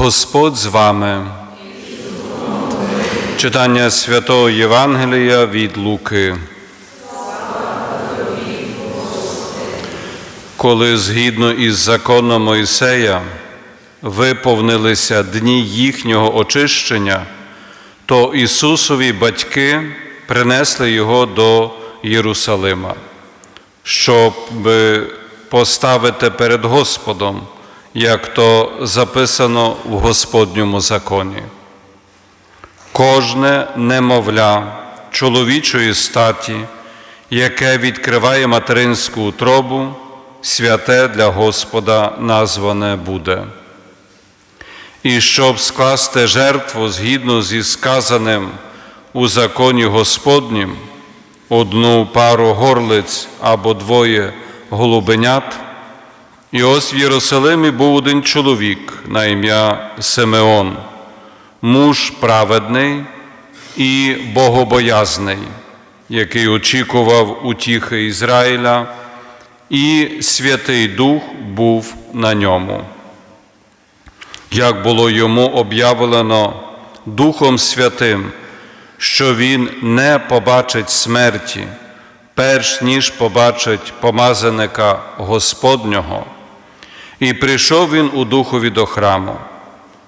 Господь з вами. Читання святого Євангелія від Луки. Коли згідно із законом Мойсея виповнилися дні їхнього очищення, то Ісусові батьки принесли його до Єрусалима, щоб поставити перед Господом, як то записано в Господньому законі. Кожне немовля чоловічої статі, яке відкриває материнську утробу, святе для Господа назване буде. І щоб скласти жертву згідно зі сказаним у законі Господнім, одну пару горлиць або двоє голубенят, і ось в Єрусалимі був один чоловік на ім'я Симеон, муж праведний і богобоязний, який очікував утіхи Ізраїля, і Святий Дух був на ньому. Як було йому об'явлено Духом Святим, що він не побачить смерті, перш ніж побачить помазаника Господнього, і прийшов він у духові до храму,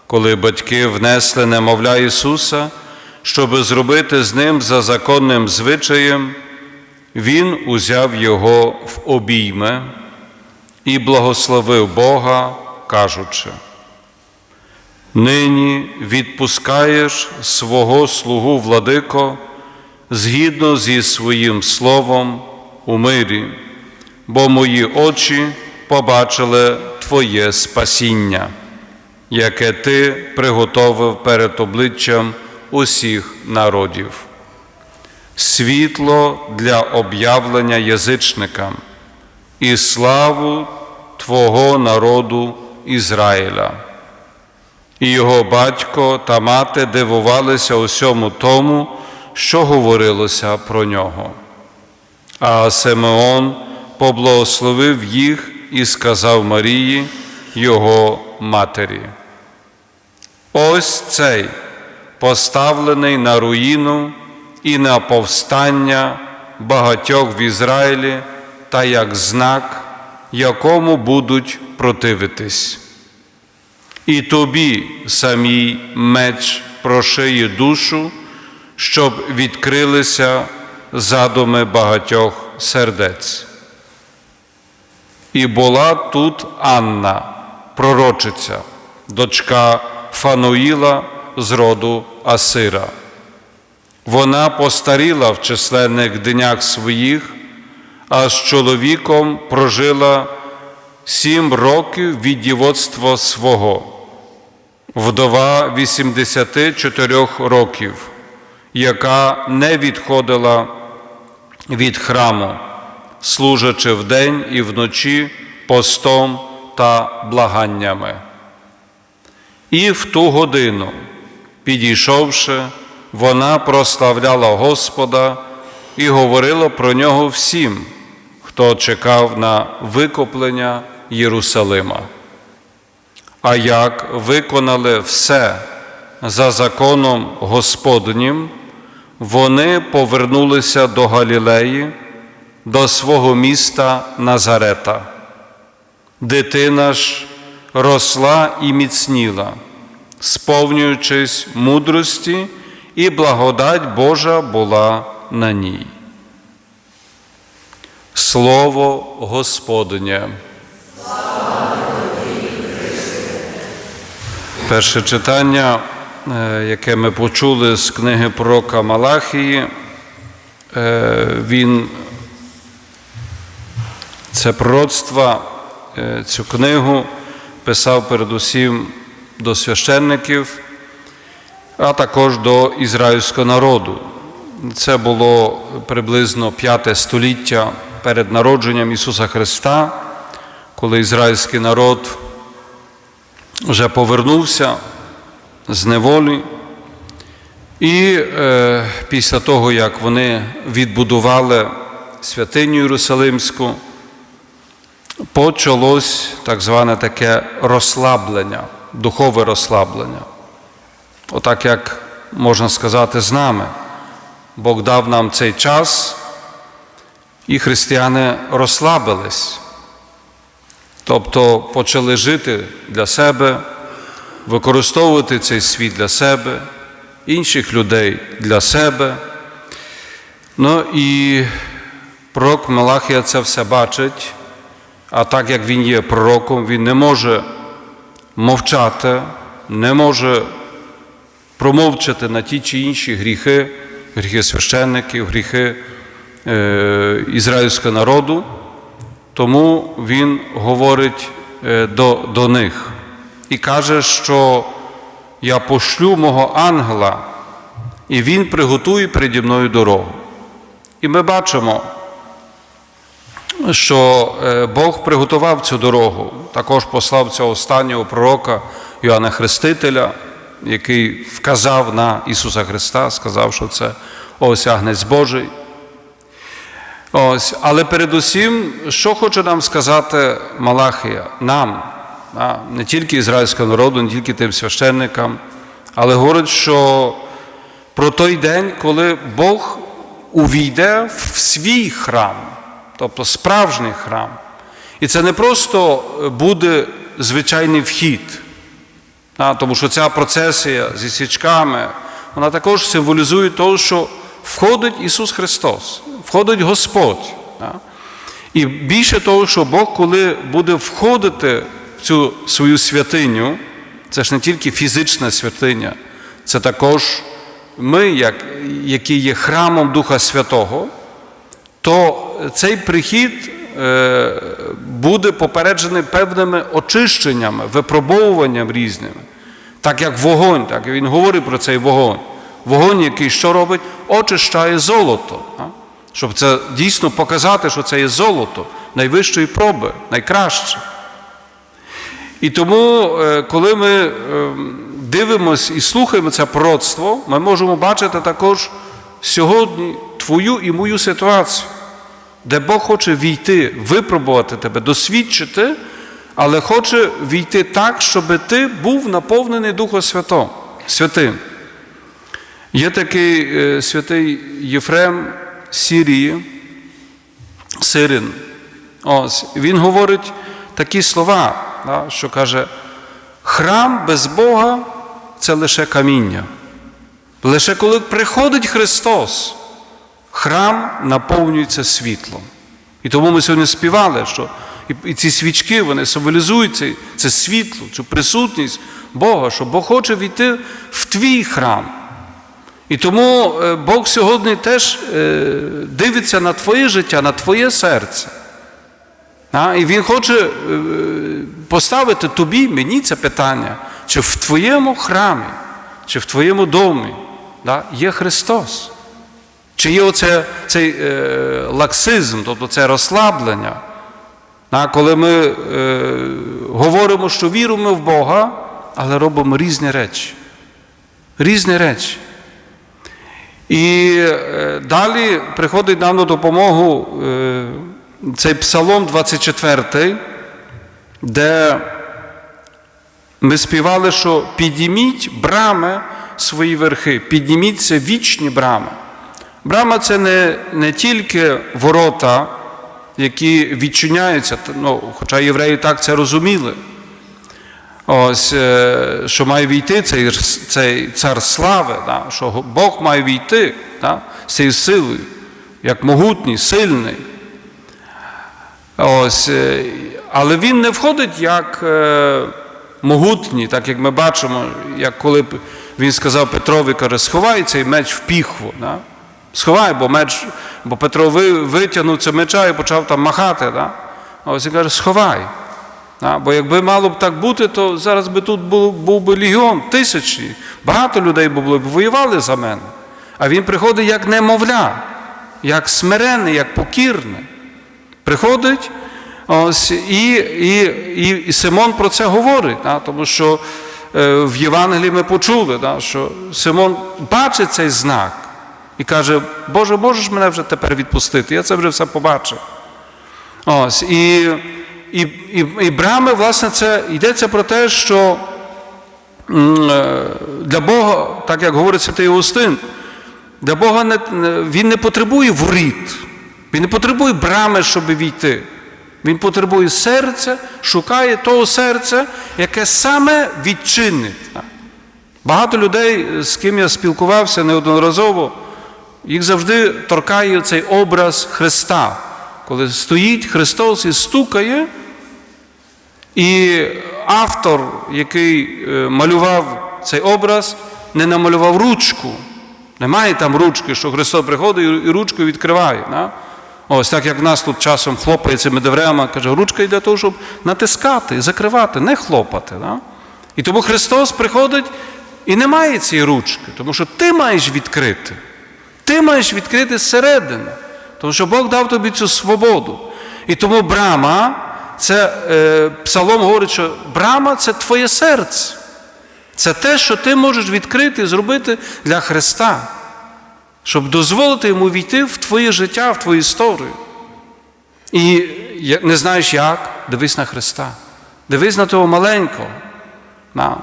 коли батьки внесли немовля Ісуса, щоби зробити з ним за законним звичаєм, Він узяв його в обійми і благословив Бога, кажучи. Нині відпускаєш свого слугу владико згідно зі своїм словом у мирі, бо мої очі побачили Твоє спасіння, яке Ти приготовив перед обличчям усіх народів. Світло для об'явлення язичникам і славу Твого народу Ізраїля. І його батько та мати дивувалися усьому тому, що говорилося про нього. А Симеон поблагословив їх і сказав Марії, його матері. Ось цей поставлений на руїну і на повстання багатьох в Ізраїлі та як знак, якому будуть противитись. І тобі самій меч прошиє душу, щоб відкрилися задуми багатьох сердець. І була тут Анна, пророчиця, дочка Фануїла з роду Асира. Вона постаріла в численних днях своїх, а з чоловіком прожила сім років від дівоцтва свого, вдова 84 років, яка не відходила від храму, служачи вдень і вночі постом та благаннями. І в ту годину, підійшовши, вона прославляла Господа і говорила про нього всім, хто чекав на викуплення Єрусалима. А як виконали все за законом Господнім, вони повернулися до Галілеї, до свого міста Назарета. Дитина ж росла і міцніла, сповнюючись мудрості, і благодать Божа була на ній. Слово Господнє. Перше читання, е, яке ми почули з книги пророка Малахії, е, він це пророцтво, е, цю книгу писав передусім до священників, а також до ізраїльського народу. Це було приблизно п'яте століття перед народженням Ісуса Христа, коли ізраїльський народ вже повернувся з неволі. І е, після того, як вони відбудували святиню Єрусалимську, почалось так зване таке розслаблення духове розслаблення. Отак, як можна сказати, з нами. Бог дав нам цей час, і християни розслабились, тобто почали жити для себе, використовувати цей світ для себе, інших людей для себе. Ну і пророк Малахія це все бачить, а так як він є пророком, він не може мовчати, не може промовчати на ті чи інші гріхи, гріхи священників, гріхи е, ізраїльського народу, тому він говорить е, до, до них і каже, що я пошлю мого ангела, і він приготує переді мною дорогу. І ми бачимо, що е, Бог приготував цю дорогу, також послав цього останнього пророка Йоанна Хрестителя, який вказав на Ісуса Христа, сказав, що це ось агнець Божий. Ось, але передусім, що хоче нам сказати Малахія, нам, не тільки ізраїльському народу, не тільки тим священникам, але говорить, що про той день, коли Бог увійде в свій храм, тобто справжній храм. І це не просто буде звичайний вхід, тому що ця процесія зі свічками, вона також символізує те, що входить Ісус Христос, входить Господь. І більше того, що Бог, коли буде входити в цю свою святиню, це ж не тільки фізична святиня, це також ми, як, які є храмом Духа Святого, то цей прихід е, буде попереджений певними очищеннями, випробовуванням різними. Так як вогонь, так він говорить про цей вогонь. Вогонь, який що робить, очищає золото. Щоб це дійсно показати, що це є золото найвищої проби, найкраще. І тому, е, коли ми е, дивимося і слухаємо це пророцтво, ми можемо бачити також сьогодні твою і мою ситуацію, де Бог хоче війти, випробувати тебе, досвідчити, але хоче війти так, щоб ти був наповнений Духом Святом, Святим. Є такий е, святий Єфрем з Сірії, Сирин. Ось, він говорить такі слова, да, що каже, храм без Бога це лише каміння. Лише коли приходить Христос, храм наповнюється світлом. І тому ми сьогодні співали, що і, ці свічки вони символізують це, це світло, цю присутність Бога, що Бог хоче війти в твій храм. І тому е, Бог сьогодні теж е, дивиться на твоє життя, на твоє серце. І Він хоче е, поставити тобі, мені це питання, чи в твоєму храмі, чи в твоєму домі да, є Христос. Чи є оце, цей е, лаксизм, тобто це розслаблення, а, коли ми е, говоримо, що віруємо в Бога, але робимо різні речі. Різні речі. І е, далі приходить нам на допомогу е, цей Псалом 24, де ми співали, що підніміть брами свої верхи, підніміться вічні брами. Брама це не, не тільки ворота, які відчиняються, ну, хоча євреї так це розуміли. Ось, е, що має війти цей, цей цар слави, да, що Бог має війти да, з цією силою, як могутній, сильний. Ось, е, але він не входить як е, могутній, так як ми бачимо, як коли він сказав Петрові, каже, сховай цей меч в піхву. Да? Сховай, бо меч, бо Петро витягнув цей меча і почав там махати. Да? А ось він каже, сховай. Да? Бо якби мало б так бути, то зараз би тут був, був би легіон, тисячі, багато людей було б воювали за мене. А він приходить як немовля, як смирений, як покірний. Приходить, ось, і, і, і, і Симон про це говорить, да? тому що в Євангелії ми почули, що Симон бачить цей знак і каже, Боже, можеш мене вже тепер відпустити? Я це вже все побачив. Ось, І і, і, і брами, власне, це йдеться про те, що е, для Бога, так як говорить святий Аugустин, для Бога не- він не потребує воріт, він не потребує брами, щоб війти. Він потребує серця, шукає того серця, яке саме відчинить. Багато людей, з ким я спілкувався неодноразово, їх завжди торкає цей образ Христа, коли стоїть Христос і стукає, і автор, який е, малював цей образ, не намалював ручку. Немає там ручки, що Христос приходить і ручкою відкриває. Да? Ось так як в нас тут часом хлопає цими дверима, каже, ручка для того, щоб натискати, закривати, не хлопати. Да? І тому Христос приходить і не має цієї ручки, тому що ти маєш відкрити. Ти маєш відкрити зсередини, тому що Бог дав тобі цю свободу. І тому брама, це е, псалом говорить, що брама це твоє серце. Це те, що ти можеш відкрити і зробити для Христа, щоб дозволити йому війти в твоє життя, в твою історію. І не знаєш як, дивись на Христа. Дивись на того маленького. На.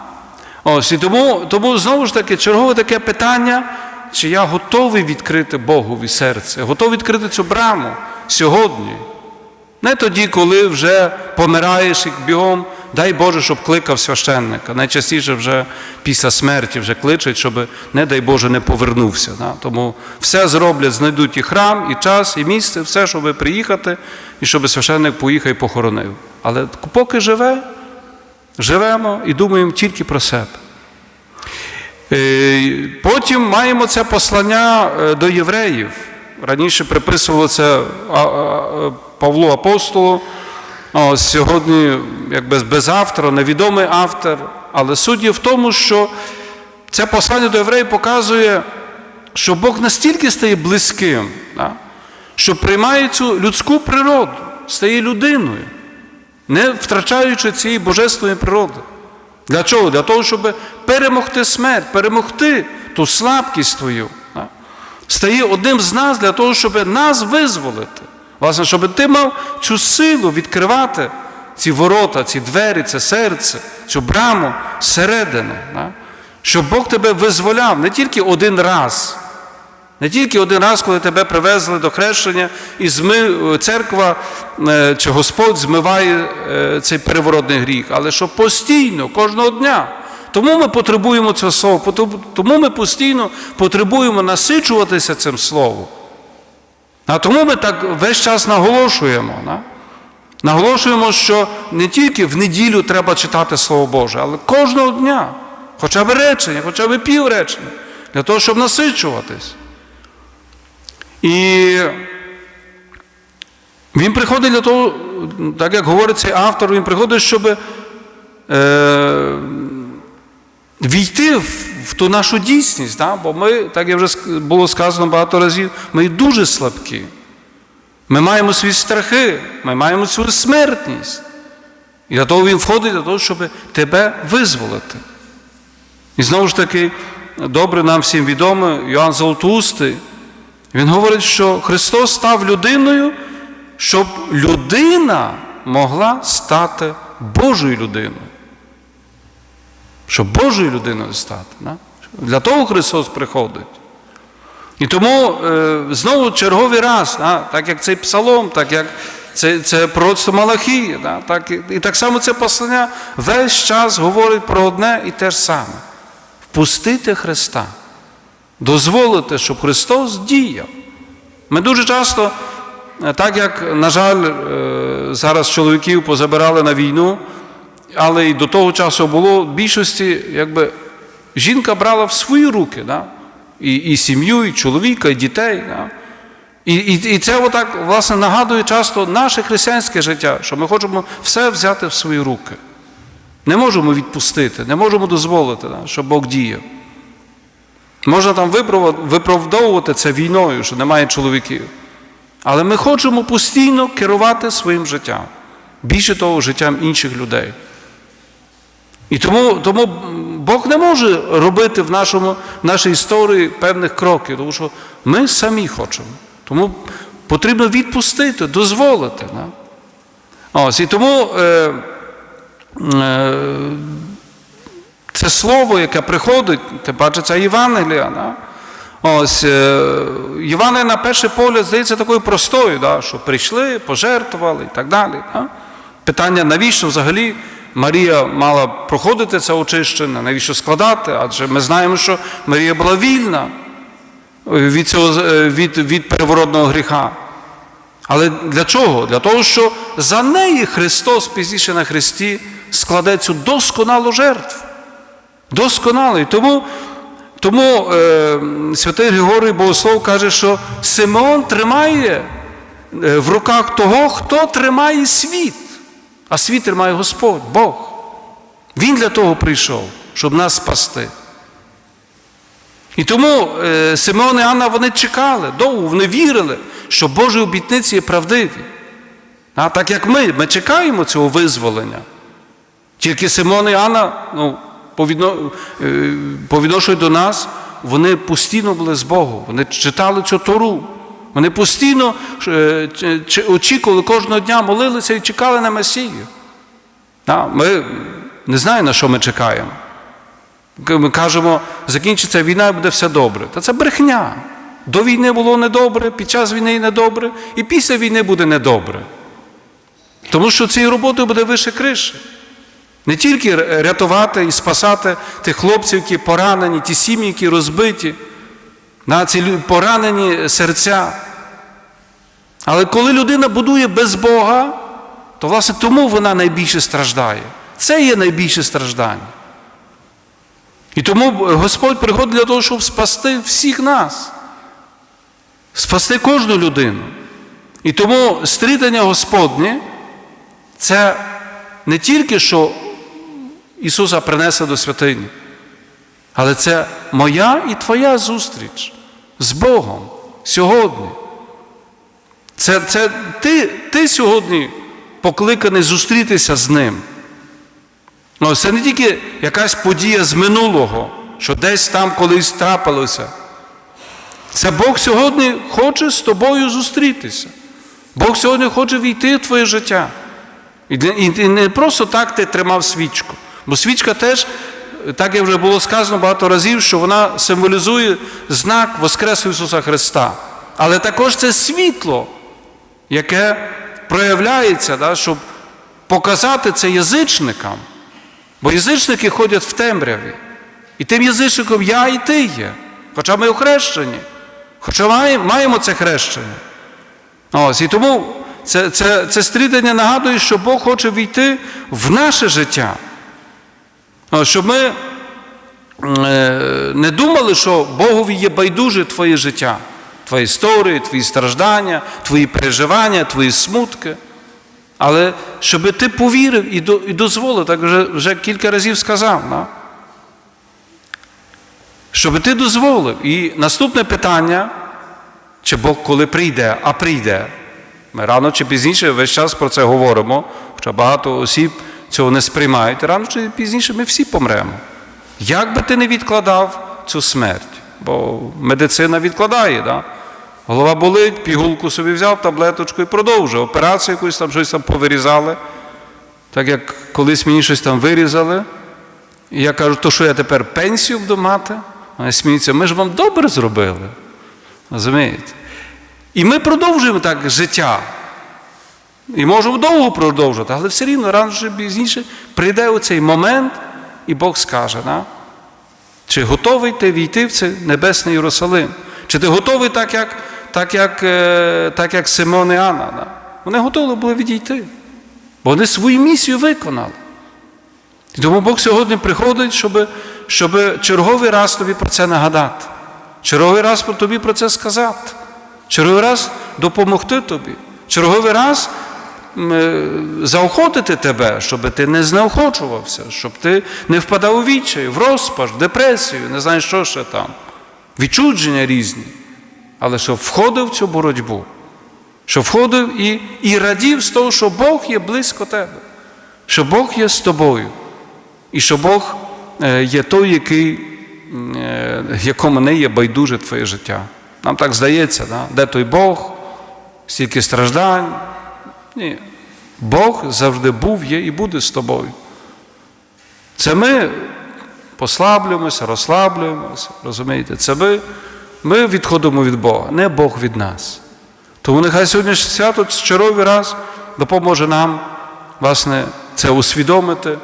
Ось, і тому, тому знову ж таки чергове таке питання, чи я готовий відкрити Богові серце, готовий відкрити цю браму сьогодні. Не тоді, коли вже помираєш і бігом, дай Боже, щоб кликав священника. Найчастіше вже після смерті вже кличуть, щоб, не дай Боже, не повернувся. Да? Тому все зроблять, знайдуть і храм, і час, і місце, все, щоб приїхати, і щоб священник поїхав і похоронив. Але поки живе, живемо і думаємо тільки про себе. Е, Потім маємо це послання е, до євреїв. Раніше приписувало це а, а, Павлу Апостолу. О, сьогодні, якби без автора, невідомий автор. Але суть є в тому, що це послання до євреїв показує, що Бог настільки стає близьким, да, що приймає цю людську природу, стає людиною, не втрачаючи цієї божественної природи. Для чого? Для того, щоб перемогти смерть, перемогти ту слабкість твою. да. Стає одним з нас для того, щоб нас визволити. Власне, щоб ти мав цю силу відкривати ці ворота, ці двері, це серце, цю браму зсередини. да. Щоб Бог тебе визволяв не тільки один раз, не тільки один раз, коли тебе привезли до хрещення, і зми, церква е, чи Господь змиває е, цей переворотний гріх, але що постійно, кожного дня. Тому ми потребуємо цього слова, тому ми постійно потребуємо насичуватися цим словом. А тому ми так весь час наголошуємо. Да? Наголошуємо, що не тільки в неділю треба читати Слово Боже, але кожного дня, хоча б речення, хоча б пів речення, для того, щоб насичуватись. І він приходить для того, так як говорить цей автор, він приходить, щоб е, війти в, в ту нашу дійсність. Да? Бо ми, так як вже було сказано багато разів, ми дуже слабкі. Ми маємо свої страхи, ми маємо свою смертність. І для того він входить для того, щоб тебе визволити. І знову ж таки, добре нам всім відомо, Йоанн Золотоустий, він говорить, що Христос став людиною, щоб людина могла стати Божою людиною. Щоб Божою людиною стати. Да? Для того Христос приходить. І тому е, знову черговий раз, да, так як цей псалом, так як це, це пророцтво Малахії, да, так, і, і так само це послання весь час говорить про одне і те ж саме. Впустити Христа, дозволити, щоб Христос діяв. Ми дуже часто, е, так як, на жаль, е, зараз чоловіків позабирали на війну, але і до того часу було в більшості, якби жінка брала в свої руки. Да? І, і сім'ю, і чоловіка, і дітей. Да? І, і, і це отак, власне, нагадує часто наше християнське життя, що ми хочемо все взяти в свої руки. Не можемо відпустити, не можемо дозволити, да, щоб Бог діяв. Можна там виправдовувати це війною, що немає чоловіків. Але ми хочемо постійно керувати своїм життям, більше того, життям інших людей. І тому, тому Бог не може робити в, нашому, в нашій історії певних кроків, тому що ми самі хочемо. Тому потрібно відпустити, дозволити. Да? Ось, і тому е, е, Це слово, яке приходить, тим паче це Євангелія. Да? Ось е, Євангелія на перший погляд здається такою простою, да? що прийшли, пожертвували і так далі. Да? Питання, навіщо взагалі Марія мала проходити це очищення, навіщо складати? Адже ми знаємо, що Марія була вільна від, цього, е, від, від переворотного гріха. Але для чого? Для того, що за неї Христос пізніше на Христі складе цю досконалу жертву. Досконалий. Тому, тому е, святий Григорій Богослов каже, що Симеон тримає е, в руках того, хто тримає світ. А світ тримає Господь, Бог. Він для того прийшов, щоб нас спасти. І тому е, Симеон і Анна вони чекали довго, вони вірили, що Божі обітниці є правдиві. А так як ми, ми чекаємо цього визволення. Тільки Симон і Анна, ну, е, по відношенню до нас, вони постійно були з Богом, вони читали цю Тору. Вони постійно е, очікували кожного дня, молилися і чекали на Месію. Ми не знаємо, на що ми чекаємо. Ми кажемо, закінчиться війна і буде все добре. Та це брехня. До війни було недобре, під час війни недобре, і після війни буде недобре. Тому що цією роботою буде вище криші. Не тільки рятувати і спасати тих хлопців, які поранені, ті сім'ї, які розбиті, на ці поранені серця. Але коли людина будує без Бога, то власне тому вона найбільше страждає. Це є найбільше страждання. І тому Господь приходить для того, щоб спасти всіх нас, спасти кожну людину. І тому стрітання Господнє це не тільки що Ісуса принесе до святині, але це моя і твоя зустріч з Богом сьогодні. Це, це ти, ти сьогодні покликаний зустрітися з Ним. Ну, це не тільки якась подія з минулого, що десь там колись трапилося. Це Бог сьогодні хоче з тобою зустрітися. Бог сьогодні хоче війти в твоє життя. І не просто так ти тримав свічку. Бо свічка теж, так як вже було сказано багато разів, що вона символізує знак Воскресу Ісуса Христа. Але також це світло, яке проявляється, да, щоб показати це язичникам. Бо язичники ходять в темряві. І тим язичником я і ти є. Хоча ми охрещені. Хоча маємо, це хрещення. Ось, і тому це, це, це стрідання нагадує, що Бог хоче війти в наше життя. Щоб ми е, не думали, що Богові є байдуже твоє життя, твої історії, твої страждання, твої переживання, твої смутки. Але щоб ти повірив і дозволив, так вже, вже кілька разів сказав. Да? Щоб ти дозволив. І наступне питання, чи Бог коли прийде, а прийде. Ми рано чи пізніше весь час про це говоримо, хоча багато осіб цього не сприймають. Рано чи пізніше ми всі помремо. Як би ти не відкладав цю смерть? Бо медицина відкладає, да? голова болить, пігулку собі взяв, таблеточку і продовжив. Операцію якусь там щось там повирізали. Так як колись мені щось там вирізали. І я кажу, то що я тепер пенсію буду мати? Вони сміються, ми ж вам добре зробили. Розумієте? І ми продовжуємо так життя. І можемо довго продовжувати, але все рівно рано чи пізніше прийде оцей момент, і Бог скаже, да? чи готовий ти війти в цей небесний Єрусалим? Чи ти готовий так, як, так, як, е, так, як Симон і Анна? Да? Вони готові були відійти, бо вони свою місію виконали. І тому Бог сьогодні приходить, щоб, щоб черговий раз тобі про це нагадати, черговий раз тобі про це сказати, черговий раз допомогти тобі, черговий раз заохотити тебе, щоб ти не знеохочувався, щоб ти не впадав у відчай, в розпач, в депресію, не знаю, що ще там, відчудження різні, але щоб входив в цю боротьбу, щоб входив і, і радів з того, що Бог є близько тебе, що Бог є з тобою. І що Бог е, є той, який, е, якому не є байдуже твоє життя. Нам так здається, да? де той Бог, стільки страждань. Ні. Бог завжди був, є і буде з тобою. Це ми послаблюємося, розслаблюємося. Розумієте, це ми, ми відходимо від Бога, не Бог від нас. Тому нехай сьогоднішнє свято черговий раз допоможе нам, власне, це усвідомити,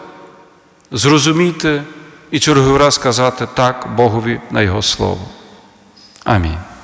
зрозуміти і черговий раз сказати так Богові на Його Слово. Амінь.